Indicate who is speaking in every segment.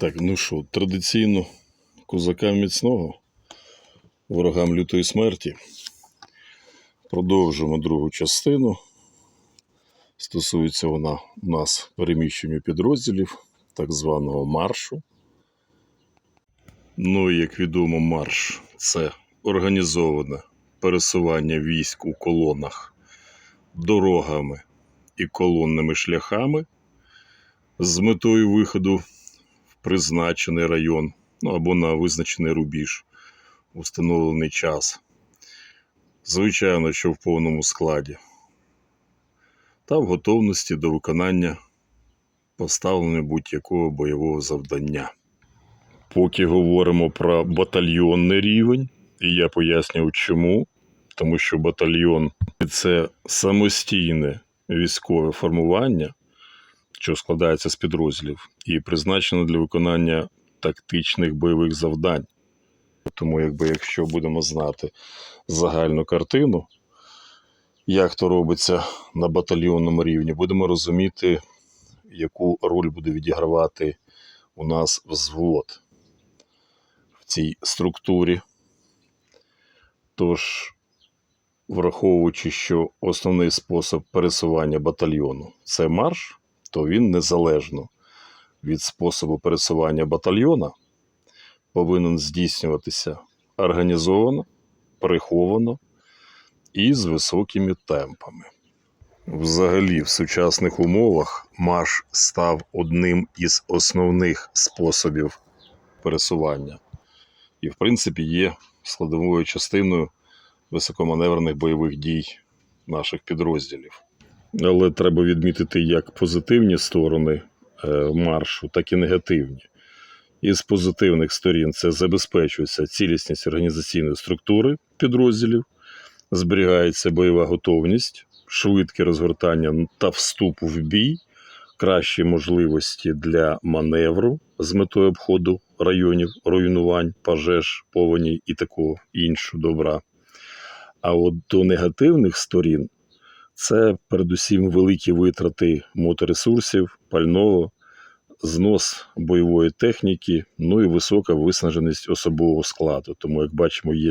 Speaker 1: Так, ну що, традиційно козакам міцного, ворогам лютої смерті. Продовжуємо другу частину. Стосується вона у нас переміщення підрозділів так званого маршу. Ну і як відомо, марш це організоване пересування військ у колонах дорогами і колонними шляхами з метою виходу призначений район ну, або на визначений рубіж у встановлений час. Звичайно, що в повному складі та в готовності до виконання поставлення будь-якого бойового завдання. Поки говоримо про батальйонний рівень, і я пояснюю чому. Тому що батальйон це самостійне військове формування, що складається з підрозділів, і призначено для виконання тактичних бойових завдань. Тому, якби, якщо будемо знати загальну картину, як то робиться на батальйонному рівні, будемо розуміти, яку роль буде відігравати у нас взвод в цій структурі. Тож, враховуючи, що основний спосіб пересування батальйону це марш, то він незалежно від способу пересування батальйона повинен здійснюватися організовано, приховано і з високими темпами. Взагалі, в сучасних умовах марш став одним із основних способів пересування і, в принципі, є складовою частиною високоманеврених бойових дій наших підрозділів. Але треба відмітити як позитивні сторони е, маршу, так і негативні. Із позитивних сторін це забезпечується цілісність організаційної структури підрозділів, зберігається бойова готовність, швидке розгортання та вступ в бій, кращі можливості для маневру з метою обходу районів руйнувань, пожеж, повені і такого іншого добра. А от до негативних сторін це передусім великі витрати моторесурсів, пального, знос бойової техніки, ну і висока виснаженість особового складу. Тому, як бачимо, є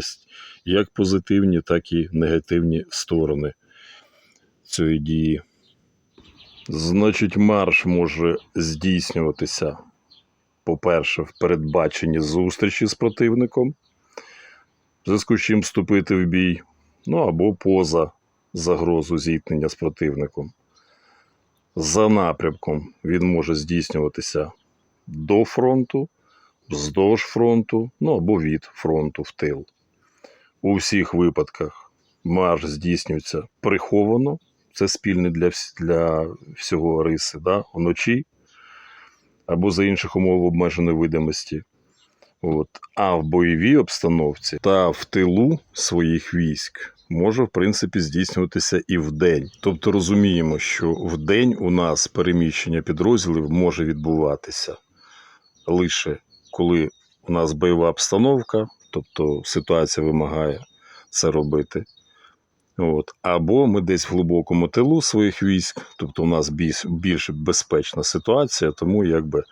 Speaker 1: як позитивні, так і негативні сторони цієї дії. Значить, марш може здійснюватися, по-перше, в передбаченні зустрічі з противником, в зв'язку з чим вступити в бій, ну або поза загрозу зіткнення з противником. За напрямком він може здійснюватися до фронту, вздовж фронту, ну або від фронту в тил. У всіх випадках марш здійснюється приховано, це спільне для, для всього риси, да? вночі або за інших умов обмеженої видимості. От. А в бойовій обстановці та в тилу своїх військ може, в принципі, здійснюватися і вдень. Тобто розуміємо, що вдень у нас переміщення підрозділів може відбуватися лише коли у нас бойова обстановка, тобто ситуація вимагає це робити. От. Або ми десь в глибокому тилу своїх військ, тобто у нас більш, більш безпечна ситуація, тому якби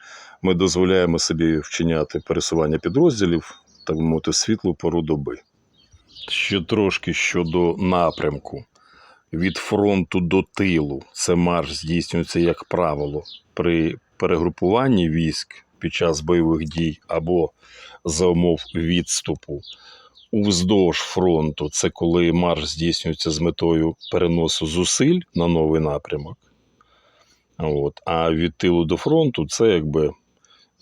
Speaker 1: ми дозволяємо собі вчиняти пересування підрозділів, так би мовити, в світлу пору доби. Ще трошки щодо напрямку. Від фронту до тилу це марш здійснюється, як правило, при перегрупуванні військ під час бойових дій або за умов відступу. Уздовж фронту це коли марш здійснюється з метою переносу зусиль на новий напрямок. От. А від тилу до фронту це якби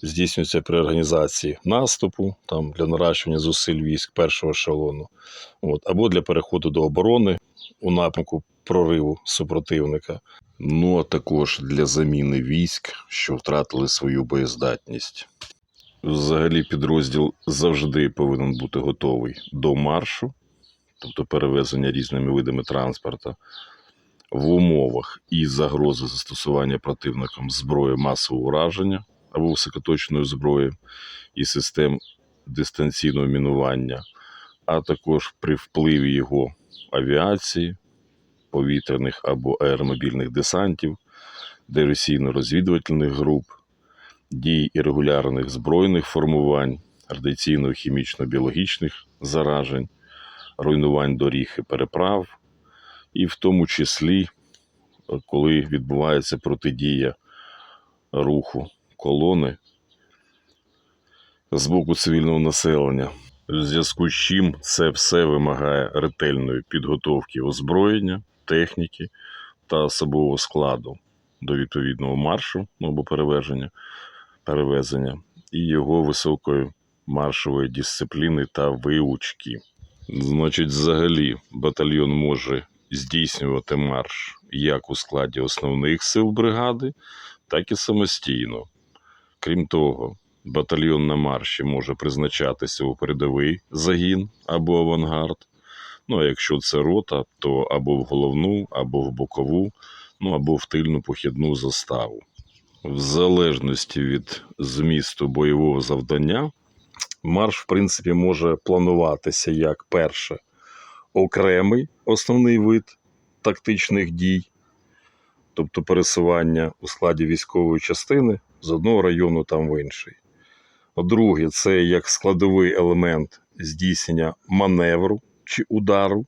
Speaker 1: здійснюється при організації наступу там, для наращування зусиль військ першого ешелону, от, або для переходу до оборони у напрямку прориву супротивника. Ну а також для заміни військ, що втратили свою боєздатність. Взагалі, підрозділ завжди повинен бути готовий до маршу, тобто перевезення різними видами транспорту, в умовах і загрози застосування противником зброї масового ураження або високоточної зброї і систем дистанційного мінування, а також при впливі його авіації, повітряних або аеромобільних десантів, диверсійно-розвідувальних груп, дій ірегулярних збройних формувань, радіаційно-хімічно-біологічних заражень, руйнувань доріг і переправ, і в тому числі, коли відбувається протидія руху колони з боку цивільного населення. В зв'язку з чим це все вимагає ретельної підготовки озброєння, техніки та особового складу до відповідного маршу або перевезення, перевезення і його високої маршової дисципліни та виучки. Значить, взагалі, батальйон може здійснювати марш як у складі основних сил бригади, так і самостійно. Крім того, батальйон на марші може призначатися у передовий загін або авангард. Ну, а якщо це рота, то або в головну, або в бокову, ну або в тильну похідну заставу. В залежності від змісту бойового завдання, марш, в принципі, може плануватися як перше окремий основний вид тактичних дій, тобто пересування у складі військової частини з одного району там в інший. Друге, це як складовий елемент здійснення маневру чи удару.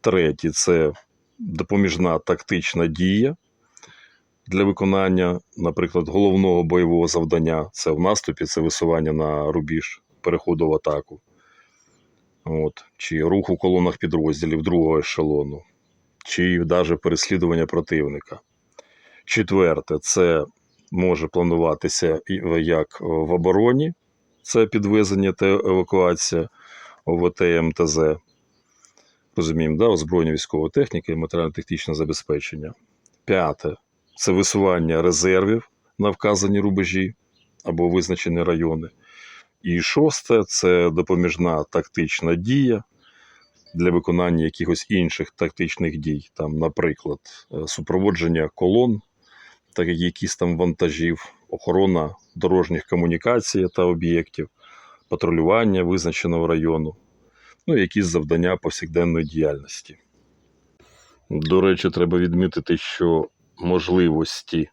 Speaker 1: Третє це допоміжна тактична дія для виконання, наприклад, головного бойового завдання. Це в наступі, це висування на рубіж, переходу в атаку. От. Чи рух у колонах підрозділів другого ешелону, чи навіть переслідування противника. Четверте, це може плануватися як в обороні, це підвезення та евакуація ОВТ МТЗ. Розуміємо, да? озброєння військової техніки і матеріально-технічне забезпечення. П'яте це висування резервів на вказані рубежі або визначені райони. І шосте це допоміжна тактична дія для виконання якихось інших тактичних дій, там, наприклад, е, супроводження колон, так як якісь там вантажів, охорона дорожніх комунікацій та об'єктів, патрулювання визначеного району, ну і якісь завдання повсякденної діяльності. До речі, треба відмітити, що можливості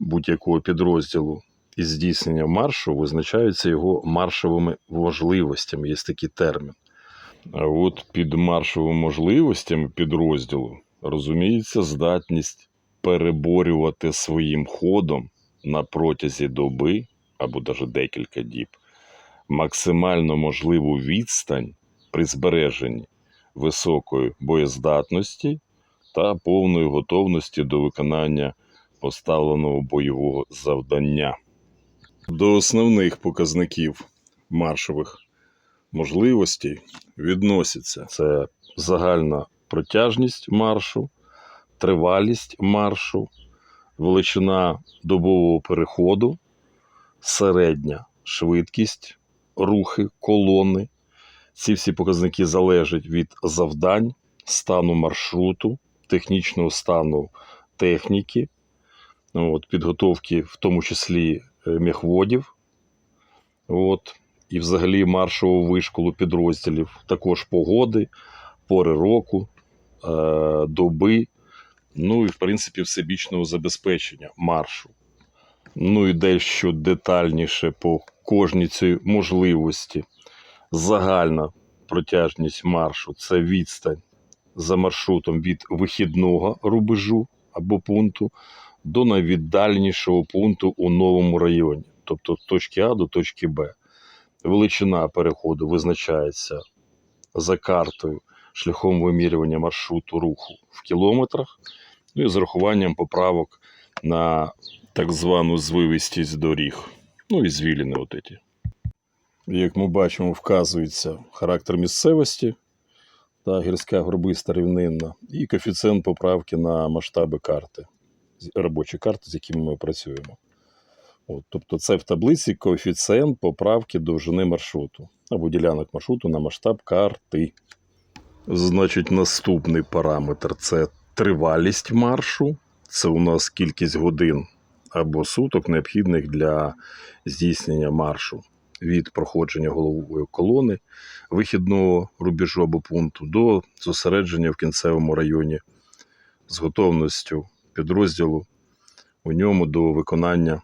Speaker 1: будь-якого підрозділу із здійснення маршу визначаються його маршовими можливостями. Є такий термін. А от під маршовими можливостями підрозділу розуміється здатність переборювати своїм ходом на протязі доби або навіть декілька діб максимально можливу відстань при збереженні високої боєздатності та повної готовності до виконання поставленого бойового завдання. До основних показників маршових можливостей відносяться це загальна протяжність маршу, тривалість маршу, величина добового переходу, середня швидкість, рухи, колони. Ці всі показники залежать від завдань, стану маршруту, технічного стану техніки, от, підготовки, в тому числі е, міхводів, от, і взагалі маршового вишколу підрозділів, також погоди, пори року, е, доби, ну і, в принципі, всебічного забезпечення маршу. Ну і дещо детальніше по кожній цій можливості. Загальна протяжність маршу це відстань за маршрутом від вихідного рубежу або пункту до найвіддальнішого пункту у новому районі, тобто з точки А до точки Б. Величина переходу визначається за картою шляхом вимірювання маршруту руху в кілометрах, ну і з урахуванням поправок на так звану звивистість доріг. Ну і звіліни от эти. Як ми бачимо, вказується характер місцевості та гірська горбиста рівнинна, і коефіцієнт поправки на масштаби карти, робочі карти, з якими ми працюємо. От, тобто це в таблиці коефіцієнт поправки довжини маршруту або ділянок маршруту на масштаб карти. Значить, наступний параметр це тривалість маршу. Це у нас кількість годин або суток, необхідних для здійснення маршу від проходження голової колони вихідного рубежу або пункту до зосередження в кінцевому районі з готовністю підрозділу у ньому до виконання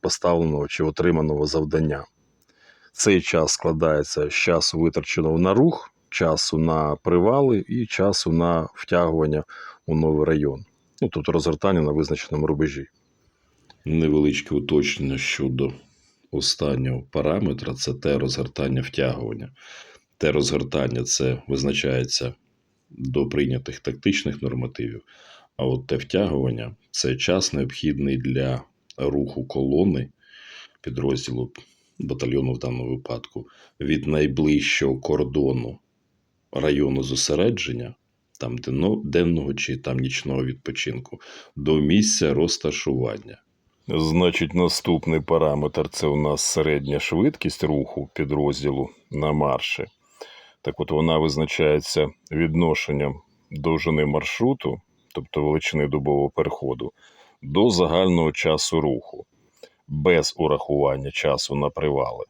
Speaker 1: поставленого чи отриманого завдання. Цей час складається з часу витраченого на рух, часу на привали і часу на втягування у новий район, ну тобто розгортання на визначеному рубежі. Невеличке уточнення щодо останнього параметра це те розгортання втягування. Те розгортання це визначається до прийнятих тактичних нормативів, а от те втягування це час необхідний для руху колони підрозділу батальйону в даному випадку від найближчого кордону району зосередження, там денного чи там нічного відпочинку, до місця розташування. Значить, наступний параметр це у нас середня швидкість руху підрозділу на марші. Так от вона визначається відношенням довжини маршруту, тобто величини добового переходу, до загального часу руху, без урахування часу на привали.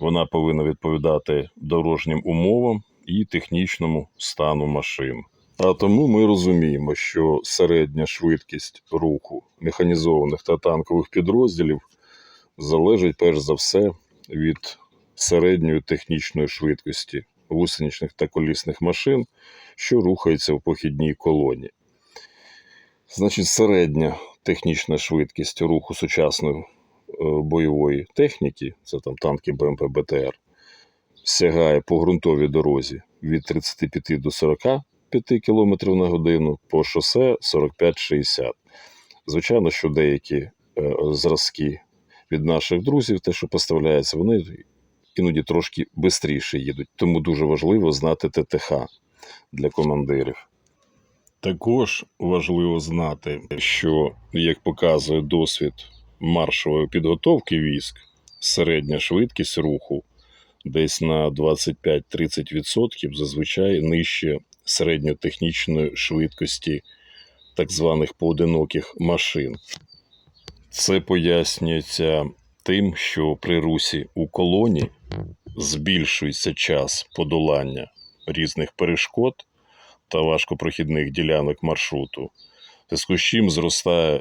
Speaker 1: Вона повинна відповідати дорожнім умовам і технічному стану машин. А тому ми розуміємо, що середня швидкість руху механізованих та танкових підрозділів залежить перш за все від середньої технічної швидкості гусеничних та колісних машин, що рухаються в похідній колоні. Значить, середня технічна швидкість руху сучасної е, бойової техніки, це там танки БМП БТР, сягає по ґрунтовій дорозі від 35 до 45 км на годину, по шосе 45-60. Звичайно, що деякі е, зразки від наших друзів, те, що поставляється, вони іноді трошки швидше їдуть. Тому дуже важливо знати ТТХ для командирів. Також важливо знати, що, як показує досвід маршової підготовки військ, середня швидкість руху десь на 25-30% зазвичай нижче середньотехнічної швидкості так званих поодиноких машин. Це пояснюється тим, що при русі у колоні збільшується час подолання різних перешкод та важкопрохідних ділянок маршруту, зв'язку з чим зростає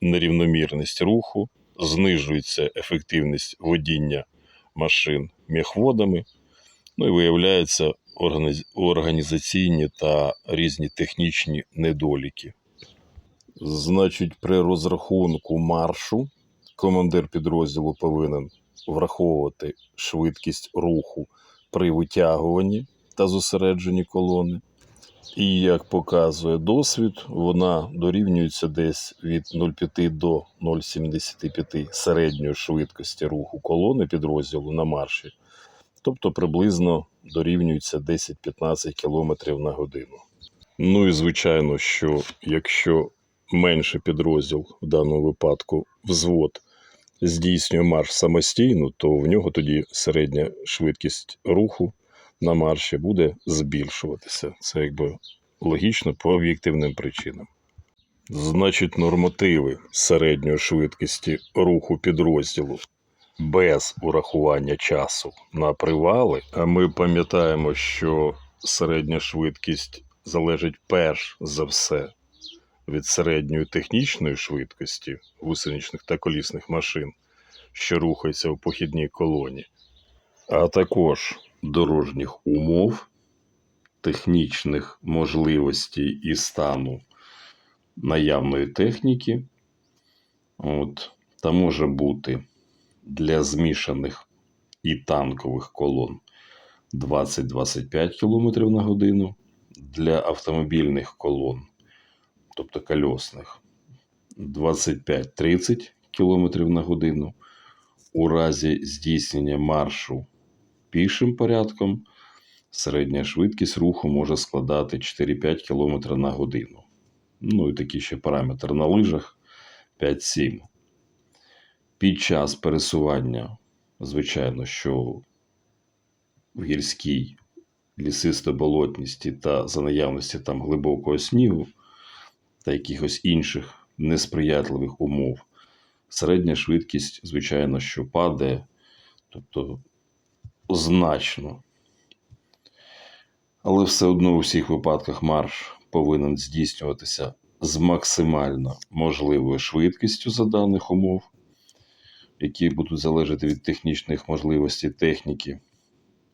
Speaker 1: нерівномірність руху, знижується ефективність водіння машин міхводами, ну і виявляються організаційні та різні технічні недоліки. Значить, при розрахунку маршу командир підрозділу повинен враховувати швидкість руху при витягуванні та зосередженні колони. І як показує досвід, вона дорівнюється десь від 0,5 до 0,75 середньої швидкості руху колони підрозділу на марші, тобто приблизно дорівнюється 10-15 км на годину. Ну і звичайно, що якщо менший підрозділ, в даному випадку взвод, здійснює марш самостійно, то в нього тоді середня швидкість руху на марші буде збільшуватися. Це якби логічно по об'єктивним причинам. Значить, нормативи середньої швидкості руху підрозділу без урахування часу на привали. А ми пам'ятаємо, що середня швидкість залежить перш за все від середньої технічної швидкості гусеничних та колісних машин, що рухаються в похідній колоні, а також дорожніх умов, технічних можливостей і стану наявної техніки. От, та може бути для змішаних і танкових колон 20-25 км на годину, для автомобільних колон, тобто кольосних, 25-30 км на годину. У разі здійснення маршу пішим порядком середня швидкість руху може складати 4-5 км на годину. Ну і такий ще параметр на лижах 5-7. Під час пересування, звичайно, що в гірській лісисто-болотністі та за наявності там глибокого снігу та якихось інших несприятливих умов, середня швидкість, звичайно, що падає, тобто значно. Але все одно у всіх випадках марш повинен здійснюватися з максимально можливою швидкістю за даних умов. які будуть залежати від технічних можливостей техніки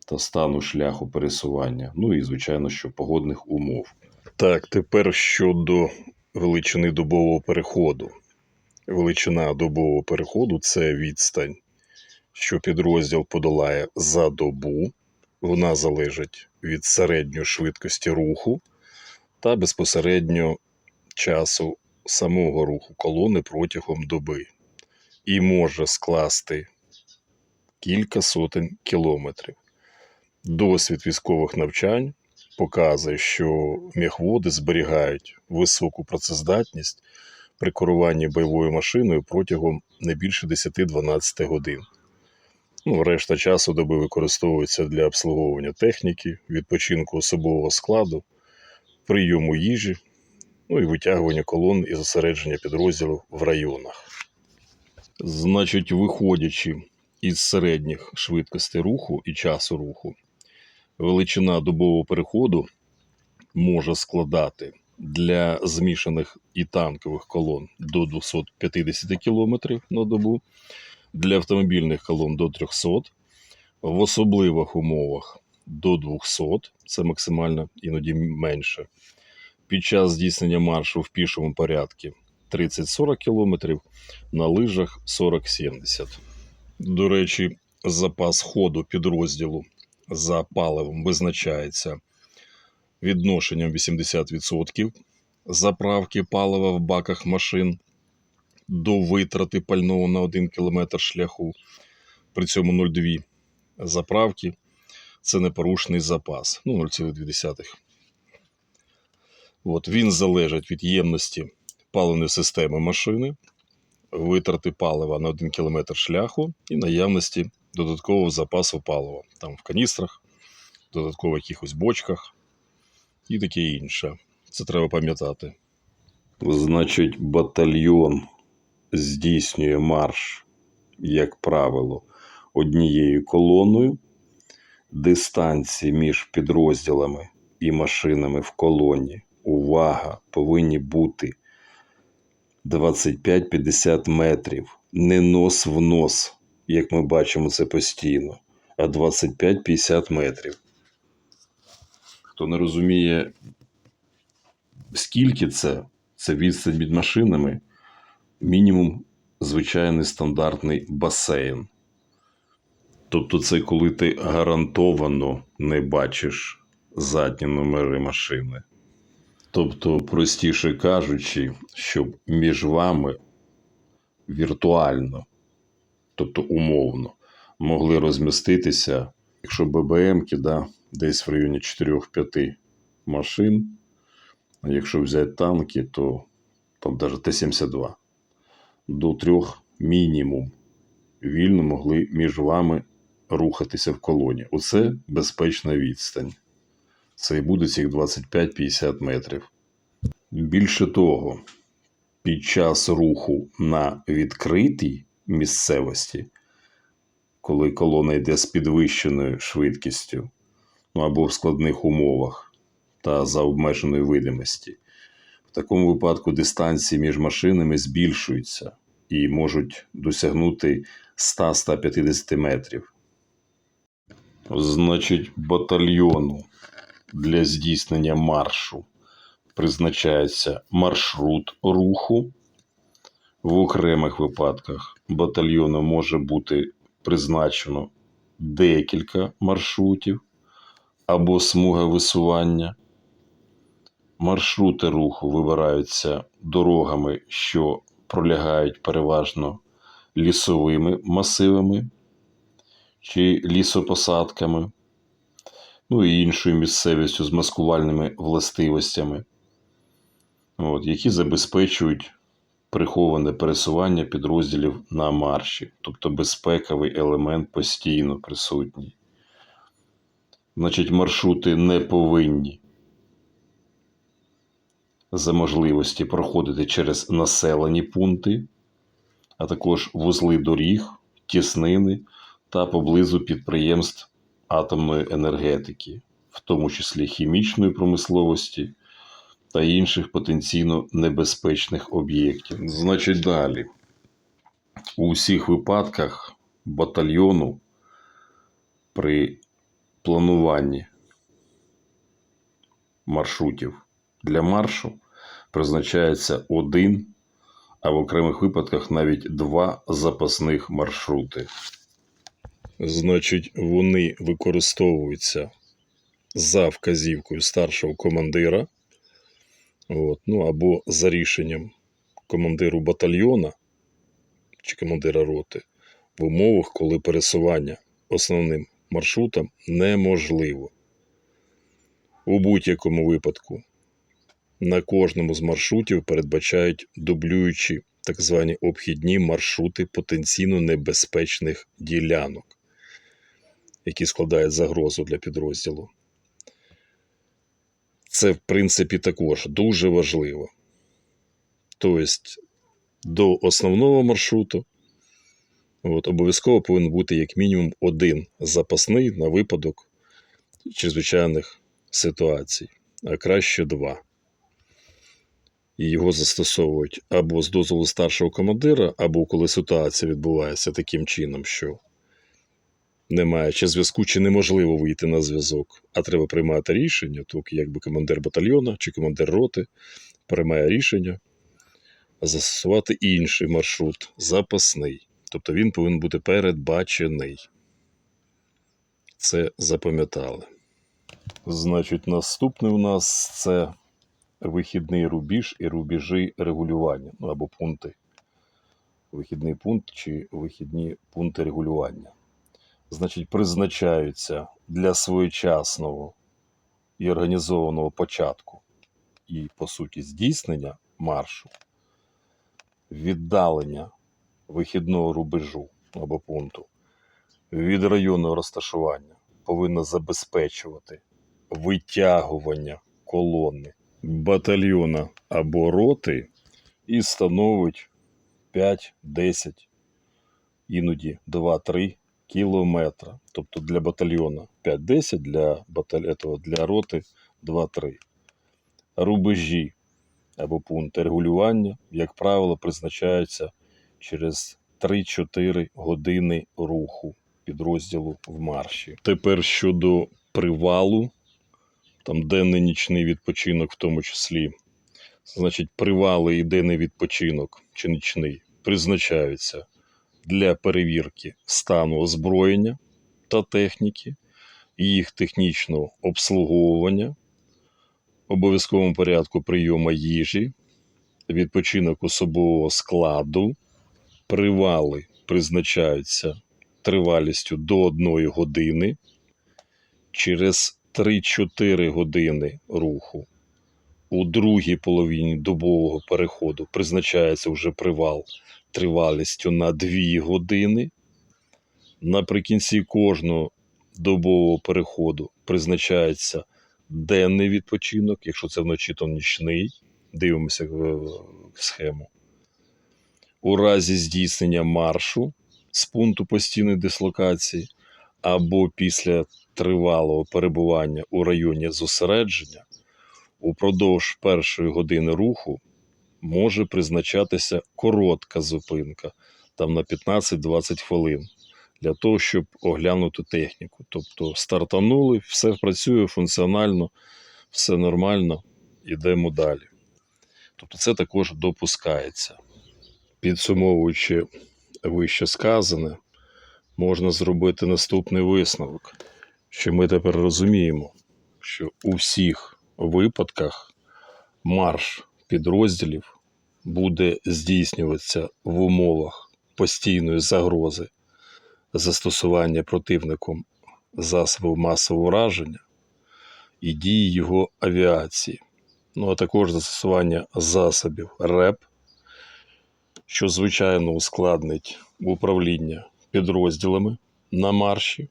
Speaker 1: та стану шляху пересування. Ну і, звичайно, що погодних умов. Так, тепер щодо величини добового переходу. Величина добового переходу це відстань, що підрозділ подолає за добу. Вона залежить від середньої швидкості руху та безпосередньо часу самого руху колони протягом доби і може скласти кілька сотень кілометрів. Досвід військових навчань показує, що міхводи зберігають високу працездатність при керуванні бойовою машиною протягом не більше 10-12 годин. Ну, решта часу доби використовується для обслуговування техніки, відпочинку особового складу, прийому їжі, ну і витягування колон і зосередження підрозділів в районах. Значить, виходячи із середніх швидкостей руху і часу руху, величина добового переходу може складати для змішаних і танкових колон до 250 км на добу, для автомобільних колон до 300, в особливих умовах до 200, це максимально іноді менше. Під час здійснення маршу в пішому порядку 30-40 км, на лижах 40-70. До речі, запас ходу підрозділу за паливом визначається відношенням 80% заправки палива в баках машин до витрати пального на 1 км шляху. При цьому 0,2 заправки це непорушний запас. Ну, 0,2. От, він залежить від ємності паливної системи машини, витрати палива на 1 км шляху і наявності додаткового запасу палива. Там в каністрах, додатково якихось бочках і таке інше. Це треба пам'ятати. Значить, батальйон здійснює марш, як правило, однією колоною. Дистанції між підрозділами і машинами в колоні. Увага! Повинні бути 25-50 метрів. Не нос в нос, як ми бачимо це постійно, а 25-50 метрів. Хто не розуміє, скільки це, це відстань між машинами, мінімум звичайний стандартний басейн. Тобто, це коли ти гарантовано не бачиш задні номери машини. Тобто, простіше кажучи, щоб між вами віртуально, тобто умовно, могли розміститися, якщо ББМки, да, десь в районі 4-5 машин, а якщо взяти танки, то там навіть Т-72 до трьох мінімум вільно могли між вами рухатися в колоні. Оце безпечна відстань. Це і буде цих 25-50 метрів. Більше того, під час руху на відкритій місцевості, коли колона йде з підвищеною швидкістю, ну або в складних умовах та за обмеженої видимості, в такому випадку дистанції між машинами збільшуються і можуть досягнути 100-150 метрів. Значить, батальйону для здійснення маршу призначається маршрут руху. В окремих випадках батальйону може бути призначено декілька маршрутів або смуга висування. Маршрути руху вибираються дорогами, що пролягають переважно лісовими масивами чи лісопосадками, ну і іншою місцевістю з маскувальними властивостями, от, які забезпечують приховане пересування підрозділів на марші, тобто безпековий елемент постійно присутній. Значить, маршрути не повинні за можливості проходити через населені пункти, а також вузли доріг, тіснини та поблизу підприємств атомної енергетики, в тому числі хімічної промисловості та інших потенційно небезпечних об'єктів. Значить, далі. У всіх випадках батальйону при плануванні маршрутів для маршу призначається один, а в окремих випадках навіть два запасних маршрути. Значить, вони використовуються за вказівкою старшого командира, от, ну або за рішенням командиру батальйона чи командира роти в умовах, коли пересування основним маршрутом неможливо. У будь-якому випадку на кожному з маршрутів передбачають дублюючі так звані обхідні маршрути потенційно небезпечних ділянок, які складають загрозу для підрозділу. Це, в принципі, також дуже важливо. Тобто, до основного маршруту от, обов'язково повинен бути як мінімум один запасний на випадок чрезвичайних ситуацій, а краще два. І його застосовують або з дозволу старшого командира, або коли ситуація відбувається таким чином, що немає чи зв'язку, чи неможливо вийти на зв'язок, а треба приймати рішення, то якби командир батальйона чи командир роти приймає рішення застосувати інший маршрут, запасний. Тобто він повинен бути передбачений. Це запам'ятали. Значить, наступний у нас це вихідний рубіж і рубежі регулювання ну, або пункти. Вихідний пункт чи вихідні пункти регулювання. Значить, призначаються для своєчасного і організованого початку і, по суті, здійснення маршу, віддалення вихідного рубежу або пункту від районного розташування повинно забезпечувати витягування колони батальйона або роти і становить 5-10, іноді 2-3 кілометра. Тобто для батальйона 5-10, для, баталь... для роти 2-3. Рубежі або пункти регулювання, як правило, призначаються через 3-4 години руху підрозділу в марші. Тепер щодо привалу, там денний нічний відпочинок, в тому числі. Значить, привали і денний відпочинок чи нічний призначаються для перевірки стану озброєння та техніки, їх технічного обслуговування, обов'язковому порядку прийому їжі, відпочинок особового складу, привали призначаються тривалістю до 1 години через 3-4 години руху. У другій половині добового переходу призначається вже привал тривалістю на 2 години. Наприкінці кожного добового переходу призначається денний відпочинок, якщо це вночі, то нічний. Дивимося в схему. У разі здійснення маршу з пункту постійної дислокації або після тривалого перебування у районі зосередження упродовж першої години руху може призначатися коротка зупинка, там на 15-20 хвилин, для того, щоб оглянути техніку. Тобто стартанули, все працює функціонально, все нормально, йдемо далі. Тобто це також допускається. Підсумовуючи вище сказане, можна зробити наступний висновок, що ми тепер розуміємо, що у всіх випадках марш підрозділів буде здійснюватися в умовах постійної загрози застосування противником засобів масового враження і дії його авіації, ну а також застосування засобів РЕП, що звичайно ускладнить управління підрозділами на марші.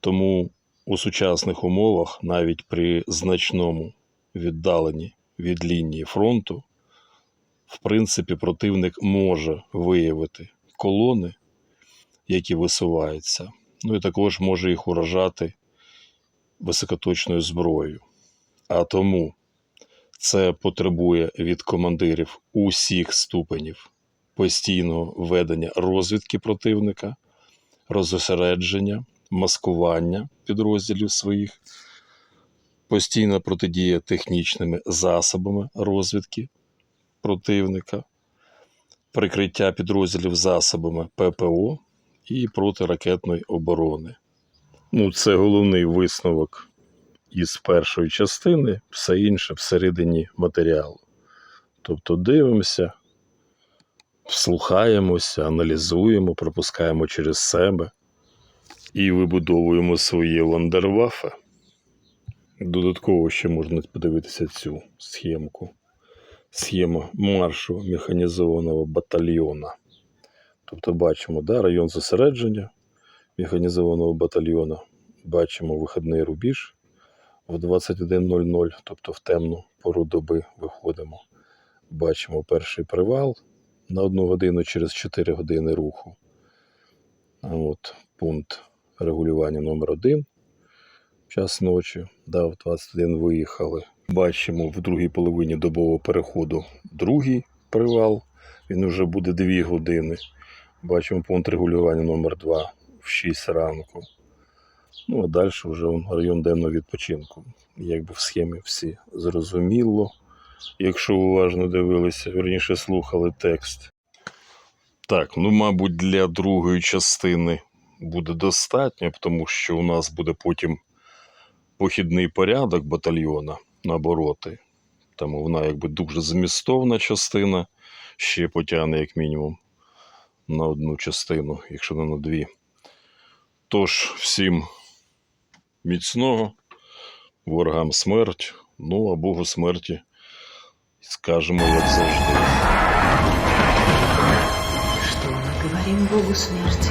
Speaker 1: Тому у сучасних умовах, навіть при значному віддаленні від лінії фронту, в принципі, противник може виявити колони, які висуваються, ну і також може їх уражати високоточною зброєю. А тому це потребує від командирів усіх ступенів постійного ведення розвідки противника, розосередження, маскування підрозділів своїх, постійна протидія технічними засобами розвідки противника, прикриття підрозділів засобами ППО і протиракетної оборони. Ну, це головний висновок із першої частини, все інше всередині матеріалу. Тобто дивимося, вслухаємося, аналізуємо, пропускаємо через себе і вибудовуємо своє вандервафе. Додатково ще можна подивитися цю схемку. Схема маршу механізованого батальйона. Тобто бачимо да, район зосередження механізованого батальйона. Бачимо вихідний рубіж в 21.00, тобто в темну пору доби виходимо. Бачимо перший привал на одну годину через 4 години руху. От пункт регулювання номер 1 час ночі. Да, в 21 виїхали. Бачимо в другій половині добового переходу другий привал. Він вже буде 2 години. Бачимо пункт регулювання номер 2 в 6 ранку. Ну, а далі вже район денного відпочинку. Якби в схемі всі зрозуміло, якщо уважно дивилися, верніше слухали текст. Так, ну, мабуть, для другої частини буде достатньо, тому що у нас буде потім похідний порядок батальйона наобороти. Тому вона якби дуже змістовна частина, ще потягне як мінімум на одну частину, якщо не на дві. Тож, всім міцного, ворогам смерть, ну а Богу смерті, скажемо, як завжди.
Speaker 2: Что мы говорим Богу смерти?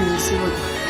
Speaker 2: Не сегодня.